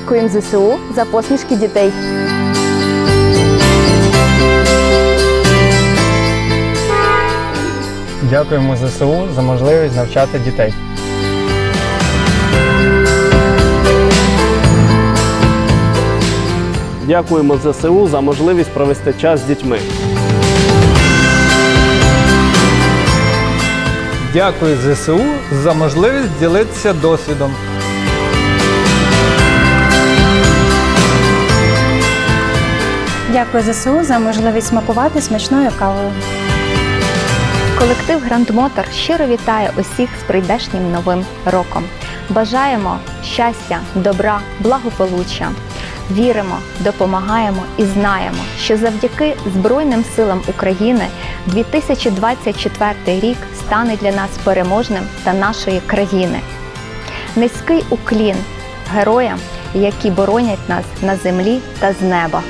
Дякуємо ЗСУ за посмішки дітей. Дякуємо ЗСУ за можливість навчати дітей. Дякуємо ЗСУ за можливість провести час з дітьми. Дякую ЗСУ за можливість ділитися досвідом. Дякую ЗСУ за можливість смакувати смачною кавою. Колектив Гранд Мотор щиро вітає усіх з прийдешнім новим роком. Бажаємо щастя, добра, благополуччя. Віримо, допомагаємо і знаємо, що завдяки Збройним силам України 2024 рік стане для нас переможним та нашої країни. Низький уклін героям, які боронять нас на землі та з неба.